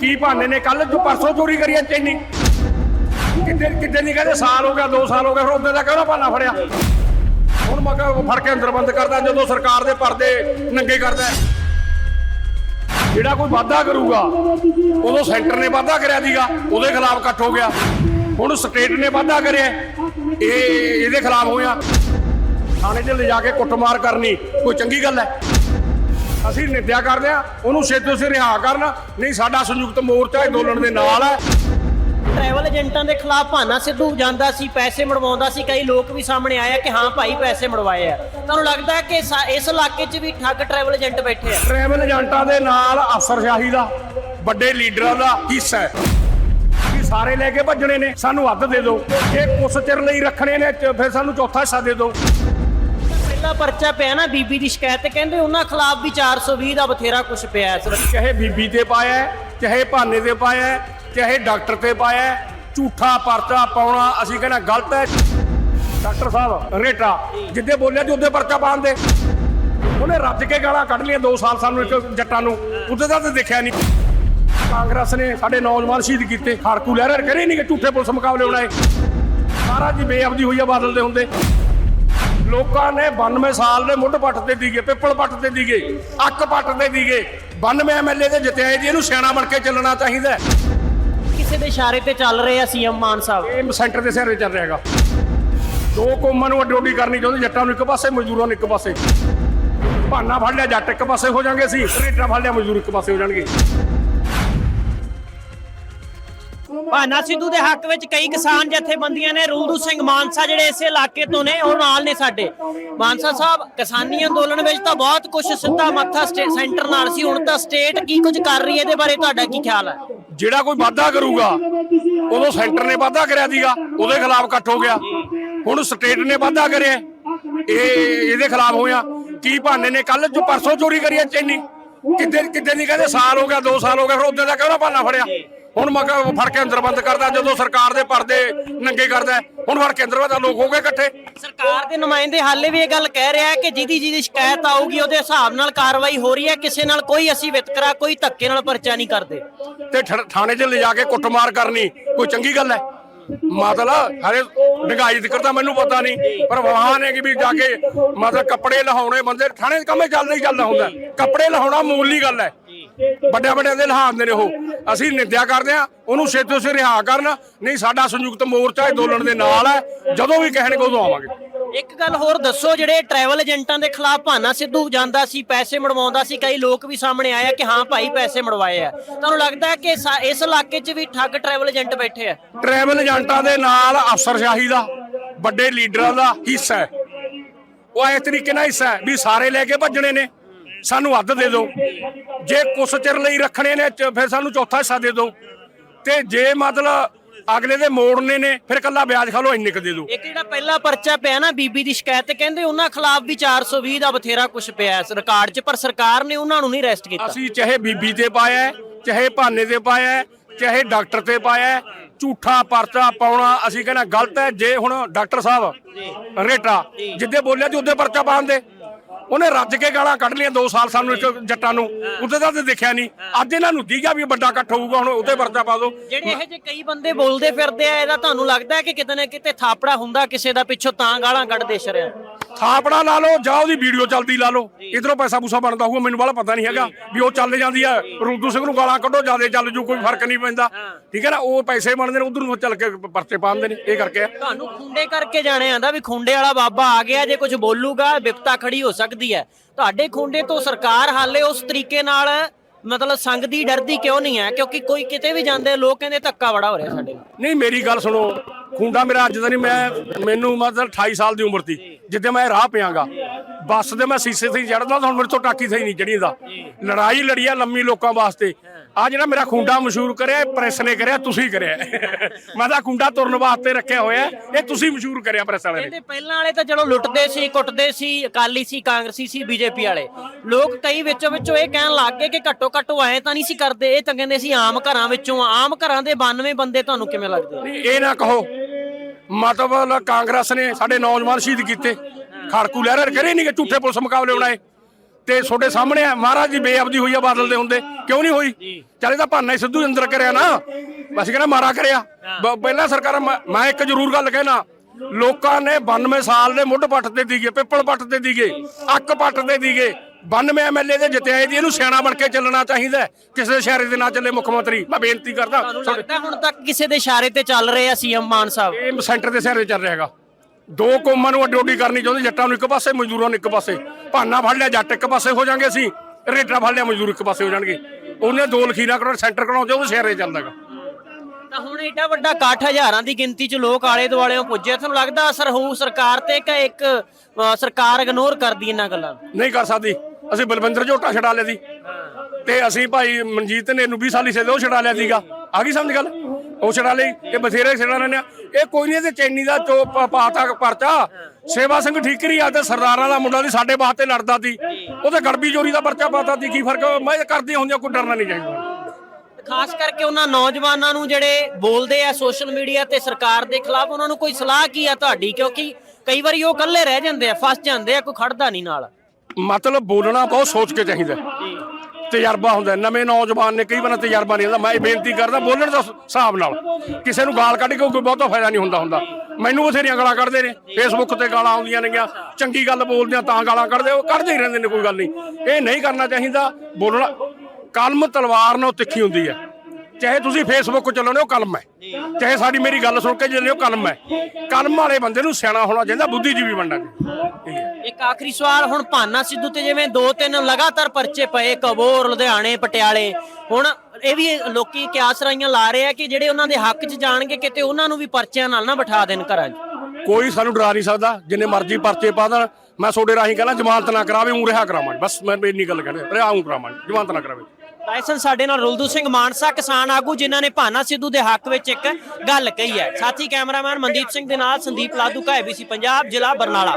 ਕੀ ਬਹਾਨੇ ਨੇ? ਕੱਲ ਜੋ ਪਰਸੋਂ ਚੋਰੀ ਕਰੀ ਐ ਚੈਨੀ। ਕਿੱਦੇ ਕਿੱਦੇ ਨਹੀਂ ਕਹਿੰਦੇ? ਸਾਲ ਹੋ ਗਿਆ 2 ਸਾਲ ਹੋ ਗਏ, ਫਿਰ ਉਹਦੇ ਦਾ ਕਿਹੜਾ ਬਹਾਨਾ ਫੜਿਆ? ਹੁਣ ਮੈਂ ਕਿਹਾ ਫੜ ਕੇ ਅੰਦਰ ਬੰਦ ਕਰਦਾ, ਜਦੋਂ ਸਰਕਾਰ ਦੇ ਪਰਦੇ ਨੰਗੇ ਕਰਦਾ ਜਿਹੜਾ ਕੋਈ ਵਾਅਦਾ ਕਰੂਗਾ, ਉਦੋਂ ਸੈਂਟਰ ਨੇ ਵਾਅਦਾ ਕਰਿਆ ਸੀਗਾ, ਉਹਦੇ ਖਿਲਾਫ ਇਕੱਠ ਹੋ ਗਿਆ। ਹੁਣ ਸਟੇਟ ਨੇ ਵਾਅਦਾ ਕਰਿਆ ਇਹ ਇਹਦੇ ਖਿਲਾਫ ਹੋਇਆ। ਥਾਣੇ 'ਚ ਲਿਜਾ ਕੇ ਕੁੱਟਮਾਰ ਕਰਨੀ ਕੋਈ ਚੰਗੀ ਗੱਲ ਹੈ। ਅਸੀਂ ਨਿੰਦਿਆ ਕਰਦੇ ਆ ਉਹਨੂੰ ਛੇਤੀ ਤੋਂ ਰਿਹਾ ਕਰਨ ਨਹੀਂ ਸਾਡਾ ਸੰਯੁਕਤ ਮੋਰਚਾ ਅੰਦੋਲਨ ਦੇ ਨਾਲ ਹੈ। ਟਰੈਵਲ ਏਜੰਟਾਂ ਦੇ ਖਿਲਾਫ ਭਾਨਾ ਸਿੱਧੂ ਜਾਂਦਾ ਸੀ ਪੈਸੇ ਮੜਵਾਉਂਦਾ ਸੀ ਕਈ ਲੋਕ ਵੀ ਸਾਹਮਣੇ ਆਏ ਆ ਕਿ ਹਾਂ ਭਾਈ ਪੈਸੇ ਮੜਵਾਏ ਆ। ਤੁਹਾਨੂੰ ਲੱਗਦਾ ਹੈ ਕਿ ਇਸ ਇਲਾਕੇ 'ਚ ਵੀ ਠੱਗ ਟਰੈਵਲ ਏਜੰਟ ਬੈਠੇ ਆ? ਟਰੈਵਲ ਏਜੰਟਾਂ ਦੇ ਨਾਲ ਅਫਸਰਸ਼ਾਹੀ ਦਾ ਵੱਡੇ ਲੀਡਰਾਂ ਦਾ ਹਿੱਸਾ ਹੈ। ਸਾਰੇ ਲੈ ਕੇ ਭੱਜਣੇ ਨੇ ਸਾਨੂੰ ਹੱਦ ਦੇ ਦਿਓ। ਜੇ ਕੁਛ ਚਿਰ ਲਈ ਰੱਖਣੇ ਨੇ ਫਿਰ ਸਾਨੂੰ ਚੌਥਾ ਹਿੱਸਾ ਦੇ ਦਿਓ। ਪਰਚਾ ਪਿਆ ਨਾ ਬੀਬੀ ਦੀ ਸ਼ਿਕਾਇਤ ਤੇ ਕਹਿੰਦੇ ਉਹਨਾਂ ਖਿਲਾਫ ਵੀ 420 ਦਾ ਬਥੇਰਾ ਕੁਝ ਪਿਆ ਇਸ ਵੇਲੇ ਚਾਹੇ ਬੀਬੀ ਤੇ ਪਾਇਆ ਚਾਹੇ ਭਾਨੇ ਤੇ ਪਾਇਆ ਚਾਹੇ ਡਾਕਟਰ ਤੇ ਪਾਇਆ ਝੂਠਾ ਪਰਚਾ ਪਾਉਣਾ ਅਸੀਂ ਕਹਿੰਦਾ ਗਲਤ ਹੈ। ਡਾਕਟਰ ਸਾਹਿਬ, ਰੇਟਾ, ਜਿੱਦੇ ਬੋਲਿਆ ਜੀ ਉਹਦੇ ਪਰਚਾ ਪਾਉਣ ਦੇ। ਉਹਨੇ ਰੱਜ ਕੇ ਗਾਲਾਂ ਕੱਢ ਲਈਆਂ 2 ਸਾਲ ਸਾਨੂੰ ਇੱਕ ਜੱਟਾਂ ਨੂੰ। ਉਹਦੇ ਦਾ ਤਾਂ ਦੇਖਿਆ ਨਹੀਂ। ਕਾਂਗਰਸ ਨੇ ਸਾਡੇ ਨੌਜਵਾਨ ਸ਼ਹੀਦ ਕੀਤੇ। ਖਾੜਕੂ ਲਹਿਰ ਕਰੇ ਨਹੀਂ ਕਿ ਝੂਠੇ ਪੁਲਿਸ ਮੁਕਾਬਲੇ ਬਣਾਏ। ਸਾਰਾ ਜੀ ਬੇਅਬਦੀ ਹੋਈ ਆ ਬਾਦਲ ਦੇ ਹੁੰਦੇ। ਲੋਕਾਂ ਨੇ 92 ਸਾਲ ਦੇ ਮੁੱਢ ਪੱਟ ਤੇ ਦੀਗੇ ਪਿੱਪਲ ਪੱਟ ਤੇ ਦੀਗੇ ਅੱਕ ਪੱਟ ਤੇ ਦੀਗੇ। 92 ਐਮਐਲਏ ਦੇ ਜਿੱਤਿਆ ਜੀ ਇਹਨੂੰ ਸਿਆਣਾ ਬਣ ਕੇ ਚੱਲਣਾ ਚਾਹੀਦਾ ਹੈ। ਕਿਸੇ ਦੇ ਇਸ਼ਾਰੇ ਤੇ ਚੱਲ ਰਹੇ ਆ ਸੀਐਮ ਮਾਨ ਸਾਹਿਬ? ਇਹ ਸੈਂਟਰ ਦੇ ਸਿਰ ਚੱਲ ਰਿਹਾ ਹੈਗਾ। ਦੋ ਕੌਮਾਂ ਨੂੰ ਅੱਡੋਡੀ ਕਰਨੀ ਚਾਹੁੰਦੇ ਜੱਟਾਂ ਨੂੰ ਇੱਕ ਪਾਸੇ ਮਜ਼ਦੂਰਾਂ ਨੂੰ ਇੱਕ ਪਾਸੇ। ਭਾਨਾ ਫੜ ਲਿਆ ਜੱਟ ਇੱਕ ਪਾਸੇ ਹੋ ਜਾਣਗੇ ਸੀ ਰੇਟਾ ਫੜ ਲਿਆ ਮਜ਼ਦੂਰ ਇੱਕ ਪਾਸੇ ਹੋ ਜਾਣਗੇ। ਭਾਨਾ ਸਿੱਧੂ ਦੇ ਹੱਕ ਵਿੱਚ ਕਈ ਕਿਸਾਨ ਜਥੇਬੰਦੀਆਂ ਨੇ, ਰੂਲਦੂ ਸਿੰਘ ਮਾਨਸਾ ਜਿਹੜੇ ਇਸੇ ਇਲਾਕੇ ਤੋਂ ਨੇ, ਉਹ ਨਾਲ ਨੇ ਸਾਡੇ। ਮਾਨਸਾ ਸਾਹਿਬ, ਕਿਸਾਨੀ ਅੰਦੋਲਨ ਵਿੱਚ ਤਾਂ ਬਹੁਤ ਕੁਝ ਸਿੱਧਾ ਮੱਥਾ ਸੈਂਟਰ ਨਾਲ ਸੀ, ਹੁਣ ਤਾਂ ਸਟੇਟ ਕੀ ਕੁਝ ਕਰ ਰਹੀ ਹੈ ਇਹਦੇ ਬਾਰੇ ਤੁਹਾਡਾ ਕੀ ਖਿਆਲ ਹੈ? ਜਿਹੜਾ ਕੋਈ ਵਾਅਦਾ ਕਰੂਗਾ, ਉਦੋਂ ਸੈਂਟਰ ਨੇ ਵਾਅਦਾ ਕਰਿਆ ਸੀਗਾ, ਉਹਦੇ ਖਿਲਾਫ ਇਕੱਠ ਹੋ ਗਿਆ। ਹੁਣ ਸਟੇਟ ਨੇ ਵਾਅਦਾ ਕਰਿਆ। ਇਹ, ਇਹਦੇ ਖਿਲਾਫ ਹੋਇਆ। ਕੀ ਭਾਨੇ ਨੇ ਕੱਲ ਜੋ ਪਰਸੋਂ ਚੋਰੀ ਕਰੀ ਐ ਚੈਨੀ? ਕਿੱਦੇ ਕਿੱਦੇ ਨਹੀਂ ਕਹਿੰਦੇ ਸਾਲ ਹੋ ਗਿਆ 2 ਸਾਲ ਹੋ ਗਿਆ, ਫਿਰ ਉਹਦੇ ਦਾ ਕਿਹੜਾ ਭਾਨਾ ਫੜਿਆ? ਹੁਣ ਮੈਂ ਕਿਹਾ ਫੜ ਕੇ ਅੰਦਰ ਬੰਦ ਕਰਦਾ ਜਦੋਂ ਸਰਕਾਰ ਦੇ ਪਰਦੇ ਨੰਗੇ ਕਰਦਾ। ਹੁਣ ਫੜ ਕੇ ਅੰਦਰ ਬੰਦ ਲੋਕ ਹੋ ਗਏ ਇਕੱਠੇ। ਸਰਕਾਰ ਦੇ ਨੁਮਾਇੰਦੇ ਹਾਲੇ ਵੀ ਇਹ ਗੱਲ ਕਹਿ ਰਿਹਾ ਹੈ ਕਿ ਜਿਹਦੀ ਜਿਹਦੀ ਸ਼ਿਕਾਇਤ ਆਊਗੀ ਉਹਦੇ ਹਿਸਾਬ ਨਾਲ ਕਾਰਵਾਈ ਹੋ ਰਹੀ ਹੈ। ਕਿਸੇ ਨਾਲ ਕੋਈ ਅਸੀਂ ਵਿਤਕਰਾ ਕੋਈ ਧੱਕੇ ਨਾਲ ਪਰਚਾ ਨਹੀਂ ਕਰਦੇ। ਤੇ ਥਾਣੇ 'ਚ ਲਿਜਾ ਕੇ ਕੁੱਟਮਾਰ ਕਰਨੀ ਕੋਈ ਚੰਗੀ ਗੱਲ ਹੈ? ਮਤਲਬ ਹਰੇ ਡੰਗਾਈ ਜ਼ਿਕਰ ਤਾਂ ਮੈਨੂੰ ਪਤਾ ਨਹੀਂ ਪਰ ਵਾਹਨ ਹੈ ਕਿ ਵੀ ਜਾ ਕੇ ਮਤਲਬ ਕੱਪੜੇ ਲਹਾਉਣੇ ਬੰਦੇ ਥਾਣੇ ਕੰਮ ਚੱਲਦਾ ਹੀ ਚੱਲਦਾ ਹੁੰਦਾ। ਕੱਪੜੇ ਲਹਾਉਣਾ ਮੂਲੀ ਗੱਲ ਹੈ। ਵੱਡਿਆਂ ਵੱਡਿਆਂ ਦੇ ਲਹਾਉਂਦੇ ਨੇ ਉਹ। ਅਸੀਂ ਨਿੰਦਿਆ ਕਰਦੇ ਆ ਉਹਨੂੰ ਛੇਤੀ ਤੋਂ ਛੇਤੀ ਰਿਹਾ ਕਰਨ। ਨਹੀਂ ਸਾਡਾ ਸੰਯੁਕਤ ਮੋਰਚਾ ਅੰਦੋਲਨ ਦੇ ਨਾਲ ਹੈ। ਜਦੋਂ ਵੀ ਕਹਿਣਗੇ ਉਦੋਂ ਆਵਾਂਗੇ। ਇੱਕ ਗੱਲ ਹੋਰ ਦੱਸੋ ਜਿਹੜੇ ਟਰੈਵਲ ਏਜੰਟਾਂ ਦੇ ਖਿਲਾਫ ਭਾਨਾ ਸਿੱਧੂ ਜਾਂਦਾ ਸੀ ਪੈਸੇ ਮੜਵਾਉਂਦਾ ਸੀ ਕਈ ਲੋਕ ਵੀ ਸਾਹਮਣੇ ਆਏ ਆ ਕਿ ਹਾਂ ਭਾਈ ਪੈਸੇ ਮੜਵਾਏ ਆ। ਤੁਹਾਨੂੰ ਲੱਗਦਾ ਹੈ ਕਿ ਸਾ- ਇਸ ਇਲਾਕੇ 'ਚ ਵੀ ਠੱਗ ਟਰੈਵਲ ਏਜੰਟ ਬੈਠੇ ਆ? ਟਰੈਵਲ ਏਜੰਟਾਂ ਦੇ ਨਾਲ ਅਫਸਰਸ਼ਾਹੀ ਦਾ ਵੱਡੇ ਲੀਡਰਾਂ ਦਾ ਹਿੱਸਾ ਹੈ। ਉਹ ਇਸ ਤਰੀਕੇ ਨਾਲ ਹਿੱਸਾ ਹੈ ਵੀ ਸਾਰੇ ਲੈ ਕੇ ਭੱਜਣੇ ਨੇ। ਸਾਨੂੰ ਹੱਦ ਦੇ ਦਿਓ। ਜੇ ਕੁਛ ਚਿਰ ਲਈ ਰੱਖਣੇ ਨੇ ਫਿਰ ਸਾਨੂੰ ਚੌਥਾ ਹਿੱਸਾ ਦੇ ਦਿਓ। ਤੇ ਜੇ ਮਤਲਬ ਅਗਲੇ ਦੇ ਮੋੜਨੇ ਨੇ ਫਿਰ ਕੱਲਾ ਵਿਆਜ ਖਾ ਲਓ ਇੰਨੇ ਕੁ ਦੇ ਦਿਓ। ਇੱਕ ਜਿਹੜਾ ਪਹਿਲਾ ਪਰਚਾ ਪਿਆ ਨਾ ਬੀਬੀ ਦੀ ਸ਼ਿਕਾਇਤ ਤੇ ਕਹਿੰਦੇ ਉਹਨਾਂ ਖਿਲਾਫ ਵੀ 420 ਦਾ ਬਥੇਰਾ ਕੁਝ ਪਿਆ ਇਸ ਰਿਕਾਰਡ 'ਚ ਪਰ ਸਰਕਾਰ ਨੇ ਉਹਨਾਂ ਨੂੰ ਨਹੀਂ ਅਰੈਸਟ ਕੀਤਾ। ਅਸੀਂ ਚਾਹੇ ਬੀਬੀ ਤੇ ਪਾਇਆ ਚਾਹੇ ਭਾਨੇ ਤੇ ਪਾਇਆ ਚਾਹੇ ਡਾਕਟਰ ਤੇ ਪਾਇਆ ਝੂਠਾ ਪਰਚਾ ਪਾਉਣਾ ਅਸੀਂ ਕਹਿੰਦਾ ਗਲਤ ਹੈ ਜੇ ਹੁਣ ਡਾਕਟਰ ਸਾਹਿਬ ਰੇਟਾ ਜਿੱਦੇ ਬੋਲਿਆ ਜੀ ਉਹਦੇ ਪਰਚਾ ਪਾਉਣ ਦੇ ਉਹਨੇ ਰੱਜ ਕੇ ਗਾਲਾਂ ਕੱਢ ਲਈਆਂ 2 ਸਾਲ ਸਾਨੂੰ ਇੱਕ ਜੱਟਾਂ ਨੂੰ। ਦਾ ਤਾਂ ਦੇਖਿਆ ਨਹੀਂ। ਅੱਜ ਇਹਨਾਂ ਨੂੰ ਦੀਗਾ ਵੀ ਵੱਡਾ ਇਕੱਠ ਹੋਊਗਾ ਹੁਣ ਉਹਦੇ ਪਰਚਾ ਪਾ ਦਿਓ ਜਿਹੜੇ ਇਹ ਜੇ ਕਈ ਬੰਦੇ ਬੋਲਦੇ ਫਿਰਦੇ ਆ ਇਹਦਾ ਤੁਹਾਨੂੰ ਲੱਗਦਾ ਕਿ ਕਿਤੇ ਨਾ ਕਿਤੇ ਥਾਪੜਾ ਹੁੰਦਾ ਕਿਸੇ ਦਾ ਪਿੱਛੋਂ ਤਾਂ ਗਾਲਾਂ ਕੱਢਦੇ ਸ਼ਰਿਆ ਥਾਪੜਾ ਲਾ ਲਓ ਜਾਂ ਉਹਦੀ ਵੀਡੀਓ ਚੱਲਦੀ ਲਾ ਲਓ। ਇਧਰੋਂ ਪੈਸਾ ਪੂਸਾ ਬਣਦਾ ਹੋਊਗਾ ਮੈਨੂੰ ਬਾਹਲਾ ਪਤਾ ਨਹੀਂ ਹੈਗਾ ਵੀ ਉਹ ਚੱਲ ਜਾਂਦੀ ਆ। ਰੂਦੂ ਸਿੰਘ ਨੂੰ ਗਾਲਾਂ ਕੱਢੋ ਜਿਆਦੇ ਚੱਲ ਜੂ ਕੋਈ ਫ਼ਰਕ ਨਹੀਂ ਪੈਂਦਾ। ਠੀਕ ਹੈ ਨਾ? ਉਹ ਪੈਸੇ ਬਣਦੇ ਨੇ ਉਧਰ ਨੂੰ ਚੱਲ ਕੇ ਪਰਚੇ ਪਾਉਂਦੇ ਨੇ ਇਹ ਕਰਕੇ ਆ। ਤੁਹਾਨੂੰ ਖੁੰਡੇ ਕਰਕੇ ਜਾਣਿਆ ਜਾਂਦਾ ਵੀ ਖੁੰਡੇ ਵਾਲਾ ਬਾਬਾ ਆ ਗਿਆ ਜੇ ਕੁਝ ਬੋਲੂਗਾ ਵਿਪਤਾ ਖੜੀ ਹੋ ਸਕਦੀ ਹੈ। ਤੁਹਾਡੇ ਖੁੰਡੇ ਤੋਂ ਸਰਕਾਰ ਹਾਲੇ ਉਸ ਤਰੀਕੇ ਨਾਲ ਮਤਲਬ ਸੰਗਦੀ ਡਰਦੀ ਕਿਉਂ ਨਹੀਂ ਹੈ? ਕਿਉਂਕਿ ਕੋਈ ਕਿਤੇ ਵੀ ਜਾਂਦੇ ਲੋਕ ਕਹਿੰਦੇ ਧੱਕਾ ਬੜਾ ਹੋ ਰਿਹਾ ਸਾਡੇ ਨਹੀਂ ਮੇਰੀ ਗੱਲ ਸੁਣੋ ਖੁੰਡਾ ਮੇਰਾ ਅੱਜ ਦਾ ਨਹੀਂ ਮੈਂ ਮੈਨੂੰ ਮਤਲਬ 28 ਸਾਲ ਦੀ ਉਮਰ ਸੀ। ਜਿੱਦੇ ਮੈਂ ਰਾਹ ਪਿਆਂਗਾ ਬੱਸ ਦੇ ਮੈਂ ਸੀਸੇ ਤੇ ਚੜਦਾ ਹੁਣ ਮੇਰੇ ਤੋਂ ਟਾਕੀ ਸਹੀ ਨਹੀਂ ਚੜੀ ਦਾ ਲੜਾਈ ਲੜੀ ਆ ਲੰਮੀ ਲੋਕਾਂ ਵਾਸਤੇ। ਆ ਜਿਹੜਾ ਮੇਰਾ ਖੁੰਡਾ ਮਸ਼ਹੂਰ ਕਰਿਆ ਇਹ ਪ੍ਰੈਸ ਨੇ ਕਰਿਆ ਤੁਸੀਂ ਕਰਿਆ। ਮੈਂ ਤਾਂ ਖੁੰਡਾ ਤੁਰਨ ਵਾਸਤੇ ਰੱਖਿਆ ਹੋਇਆ ਇਹ ਤੁਸੀਂ ਮਸ਼ਹੂਰ ਕਰਿਆ ਪ੍ਰੈਸ ਵਾਲੇ ਨੇ। ਇਹਦੇ ਪਹਿਲਾਂ ਵਾਲੇ ਤਾਂ ਚਲੋ ਲੁੱਟਦੇ ਸੀ ਕੁੱਟਦੇ ਸੀ ਅਕਾਲੀ ਸੀ ਕਾਂਗਰਸੀ ਸੀ ਬੀਜੇਪੀ ਵਾਲੇ। ਲੋਕ ਕਈ ਵਿੱਚੋਂ ਵਿੱਚੋਂ ਇਹ ਕਹਿਣ ਲੱਗ ਗਏ ਕਿ ਘੱਟੋ ਘੱਟ ਉਹ ਐਂ ਤਾਂ ਨਹੀਂ ਸੀ ਕਰਦੇ। ਇਹ ਤਾਂ ਕਹਿੰਦੇ ਸੀ ਆਮ ਘਰਾਂ ਵਿੱਚੋਂ। ਆਮ ਘਰਾਂ ਦੇ 92 ਬੰਦੇ ਤੁਹਾਨੂੰ ਕਿਵੇਂ ਲੱਗਦੇ? ਇਹ ਨਾ ਕਹੋ ਮਤਲਬ ਕਾਂਗਰਸ ਨੇ ਸਾਡੇ ਨੌਜਵਾਨ ਸ਼ਹੀਦ ਕੀਤੇ। ਖਾੜਕੂ ਲਹਿਰ ਕਰੇ ਨਹੀਂ ਕਿ ਝੂਠੇ ਪੁਲਿਸ ਮੁਕਾਬਲੇ ਬਣਾਏ। ਤੇ ਤੁਹਾਡੇ ਸਾਹਮਣੇ ਆ ਮਹਾਰਾਜ ਦੀ ਬੇਅਬਦੀ ਹੋਈ ਆ ਬਾਦਲ ਦੇ ਹੁੰਦੇ। ਕਿਉਂ ਨਹੀਂ ਹੋਈ? ਚੱਲ ਤਾਂ ਭਾਨਾ ਹੀ ਸਿੱਧੂ ਅੰਦਰ ਕਰਿਆ ਨਾ। ਬਸ ਕਹਿੰਦਾ ਮਾਰਾ ਕਰਿਆ? ਪਹਿਲਾਂ ਸਰਕਾਰ ਮੈਂ ਇੱਕ ਜ਼ਰੂਰ ਗੱਲ ਕਹਿਣਾ। ਲੋਕਾਂ ਨੇ 92 ਸਾਲ ਦੇ ਮੁੱਢ ਪੱਟ ਤੇ ਦੀਗੇ ਪਿੱਪਲ ਪੱਟ ਤੇ ਦੀਗੇ ਅੱਕ ਪੱਟ ਤੇ ਦੀਗੇ। 92 ਐਮਐਲਏ ਦੇ ਜਿੱਤਿਆ ਇਹਦੀ ਇਹਨੂੰ ਸਿਆਣਾ ਬਣ ਕੇ ਚੱਲਣਾ ਚਾਹੀਦਾ। ਕਿਸੇ ਦੇ ਇਸ਼ਾਰੇ ਦੇ ਨਾਲ ਚੱਲੇ ਮੁੱਖ ਮੰਤਰੀ। ਮੈਂ ਬੇਨਤੀ ਕਰਦਾ ਲੱਗਦਾ ਹੁਣ ਤੱਕ ਕਿਸੇ ਦੇ ਇਸ਼ਾਰੇ ਤੇ ਚੱਲ ਰਹੇ ਆ ਸੀਐਮ ਮਾਨ ਸਾਹਿਬ? ਇਹ ਸੈਂਟਰ ਦੇ ਸਿਰ ਚੱਲ ਰਿਹਾ ਹੈਗਾ। ਦੋ ਕੌਮਾਂ ਨੂੰ ਅੱਡੋਡੀ ਕਰਨੀ ਚਾਹੁੰਦੇ ਜੱਟਾਂ ਨੂੰ ਇੱਕ ਪਾਸੇ ਮਜ਼ਦੂਰਾਂ ਨੂੰ ਇੱਕ ਪਾਸੇ। ਭਾਨਾ ਫੜ ਲਿਆ ਜੱਟ ਇੱਕ ਪਾਸੇ ਹੋ ਜਾਣਗੇ ਅਸੀਂ। ਰੇਟਾ ਫੜ ਲਿਆ ਮਜ਼ਦੂਰ ਇੱਕ ਪਾਸੇ ਹੋ ਜਾਣਗੇ। ਉਹਨੇ ਦੋ ਲਖੀਰਾਂ ਕਰਾਉਣ ਸੈਂਟਰ ਕਰਾਉਂਦੇ ਉਹ ਸਿਰੇ ਚੱਲਦਾਗਾ ਤਾਂ ਹੁਣ ਏਡਾ ਵੱਡਾ ਇਕੱਠ ਹਜ਼ਾਰਾਂ ਦੀ ਗਿਣਤੀ 'ਚ ਲੋਕ ਆਲੇ ਦੁਆਲਿਓਂ ਪੁੱਜੇ ਤੁਹਾਨੂੰ ਲੱਗਦਾ ਅਸਰ ਹੋਊ ਸਰਕਾਰ ਤੇ ਕਿ ਇੱਕ ਅ, ਸਰਕਾਰ ਇਗਨੋਰ ਕਰਦੀ ਇਹਨਾਂ ਗੱਲਾਂ ਨੂੰ? ਨਹੀਂ ਕਰ ਸਕਦੀ। ਅਸੀਂ ਬਲਵਿੰਦਰ ਝੋਟਾ ਛਡਾ ਲਿਆ ਸੀ। ਤੇ ਅਸੀਂ ਭਾਈ ਮਨਜੀਤ ਨੇ ਨੂੰ 20 ਸਾਲੀ ਸੇ ਉਹ ਛਡਾ ਲਿਆ ਸੀਗਾ। ਆ ਗਈ ਸਮਝ ਗੱਲ? ਉਹ ਛਡਾ ਲਈ। ਇਹ ਬਥੇਰੇ ਛਡਾ ਲੈਣੇ ਆ। ਇਹ ਕੋਈ ਨਹੀਂ ਤੇ ਚੈਨੀ ਦਾ ਚੋ ਪ- ਪਾਤਾ ਪਰਚਾ। ਸੇਵਾ ਸਿੰਘ ਠੀਕਰੀ ਆ ਤੇ ਸਰਦਾਰਾਂ ਦਾ ਮੁੰਡਾ ਦੀ ਸਾਡੇ ਵਾਸਤੇ ਲੜਦਾ ਸੀ। ਉਹਦੇ ਗੜਬੀ ਚੋਰੀ ਦਾ ਪਰਚਾ ਪਾਤਾ ਸੀ। ਕੀ ਫ਼ਰਕ? ਮੈਂ ਕਰਦੀ ਹੁੰਦੀਆਂ ਕੋਈ ਡਰਨਾ ਨਹੀਂ ਚਾਹੀਦਾ। ਖਾਸ ਕਰਕੇ ਉਹਨਾਂ ਨੌਜਵਾਨਾਂ ਨੂੰ ਜਿਹੜੇ ਬੋਲਦੇ ਆ ਸੋਸ਼ਲ ਮੀਡੀਆ ਤੇ ਸਰਕਾਰ ਦੇ ਖਿਲਾਫ ਉਹਨਾਂ ਨੂੰ ਕੋਈ ਸਲਾਹ ਕੀ ਆ ਤੁਹਾਡੀ? ਕਿਉਂਕਿ ਕਈ ਵਾਰੀ ਉਹ ਇਕੱਲੇ ਰਹਿ ਜਾਂਦੇ ਆ ਫਸ ਜਾਂਦੇ ਆ ਕੋਈ ਖੜਦਾ ਨਹੀਂ ਨਾਲ। ਮਤਲਬ ਬੋਲਣਾ ਬਹੁਤ ਸੋਚ ਕੇ ਚਾਹੀਦਾ ਤਜਰਬਾ ਹੁੰਦਾ। ਨਵੇਂ ਨੌਜਵਾਨ ਨੇ ਕਈ ਵਾਰ ਤਜਰਬਾ ਨਹੀਂ ਹੁੰਦਾ। ਮੈਂ ਇਹ ਬੇਨਤੀ ਕਰਦਾ ਬੋਲਣ ਦਾ ਹਿਸਾਬ ਨਾਲ। ਕਿਸੇ ਨੂੰ ਗਾਲ ਕੱਢ ਕੇ ਕੋਈ ਬਹੁਤਾ ਫਾਇਦਾ ਨਹੀਂ ਹੁੰਦਾ ਹੁੰਦਾ। ਮੈਨੂੰ ਬਥੇਰੀਆਂ ਗਾਲਾਂ ਕੱਢਦੇ ਨੇ। ਫੇਸਬੁੱਕ ਤੇ ਗਾਲਾਂ ਆਉਂਦੀਆਂ ਨੇਗੀਆਂ। ਚੰਗੀ ਗੱਲ ਬੋਲਦੇ ਆ ਤਾਂ ਗਾਲਾਂ ਕੱਢਦੇ ਉਹ ਕੱਢਦੇ ਹੀ ਰਹਿੰਦੇ ਨੇ ਕੋਈ ਗੱਲ ਨਹੀਂ। ਇਹ ਨਹੀਂ ਕਰਨਾ ਚਾਹੀਦਾ। ਬੋਲਣਾ ਕਲਮ ਤਲਵਾਰ ਨਾਲ ਤਿੱਖੀ ਹੁੰਦੀ ਹੈ। ਚਾਹੇ ਤੁਸੀਂ ਫੇਸਬੁੱਕ ਚਲਾਉਂਦੇ ਹੋ ਕਲਮ ਹੈ। ਚਾਹੇ ਸਾਡੀ ਮੇਰੀ ਗੱਲ ਸੁਣ ਕੇ ਜਾਂਦੇ ਹੋ ਕਲਮ ਹੈ। ਕਲਮ ਵਾਲੇ ਬੰਦੇ ਨੂੰ ਸਿਆਣਾ ਹੋਣਾ ਚਾਹੀਦਾ ਬੁੱਧੀਜੀਵੀ ਬਣਨਾ ਚਾਹੀਦਾ। ਇੱਕ ਆਖਰੀ ਸਵਾਲ ਹੁਣ ਭਾਨਾ ਸਿੱਧੂ ਤੇ ਜਿਵੇਂ ਦੋ ਤਿੰਨ ਲਗਾਤਾਰ ਪਰਚੇ ਪਏ ਕਬੋਰ ਲੁਧਿਆਣੇ ਪਟਿਆਲੇ। ਹੁਣ ਇਹ ਵੀ ਲੋਕੀ ਕਿਆਸ ਰਾਈਆਂ ਲਾ ਰਹੇ ਆ ਕਿ ਜਿਹੜੇ ਉਹਨਾਂ ਦੇ ਹੱਕ 'ਚ ਜਾਣਗੇ ਕਿਤੇ ਉਹਨਾਂ ਨੂੰ ਵੀ ਪਰਚਿਆਂ ਨਾਲ ਨਾ ਬਿਠਾ ਦੇਣ ਘਰਾਂ 'ਚ। ਕੋਈ ਸਾਨੂੰ ਡਰਾ ਨਹੀਂ ਸਕਦਾ ਜਿੰਨੇ ਮਰਜ਼ੀ ਪਰਚੇ ਪਾ ਦੇਣ। ਮੈਂ ਤੁਹਾਡੇ ਰਾਹੀਂ ਕਹਿੰਦਾ ਜ਼ਮਾਨਤ ਨਾ ਕਰਾਵੇ ਉਂ ਰਿਹਾ ਕਰਾਵਾਂਗੇ। ਬਸ ਮੈਂ ਇੰਨੀ ਗੱਲ ਕਹਿੰਦਾ ਰਿਹਾ ਉਂ ਕਰਾਵਾਂਗੇ ਜ਼ਮਾਨਤ ਨਾ ਕਰਾਵੇ। ਟਾਈਸਨ ਸਾਡੇ ਨਾਲ ਰੁਲਦੂ ਸਿੰਘ ਮਾਨਸਾ ਕਿਸਾਨ ਆਗੂ, ਜਿਨ੍ਹਾਂ ਨੇ ਭਾਨਾ ਸਿੱਧੂ ਦੇ ਹੱਕ ਵਿੱਚ ਇੱਕ ਗੱਲ ਕਹੀ ਹੈ। ਸਾਥੀ ਕੈਮਰਾਮੈਨ ਮਨਦੀਪ ਸਿੰਘ ਦੇ ਨਾਲ ਸੰਦੀਪ ਲਾਦੂਕਾ ABC ਪੰਜਾਬ, ਜ਼ਿਲ੍ਹਾ ਬਰਨਾਲਾ।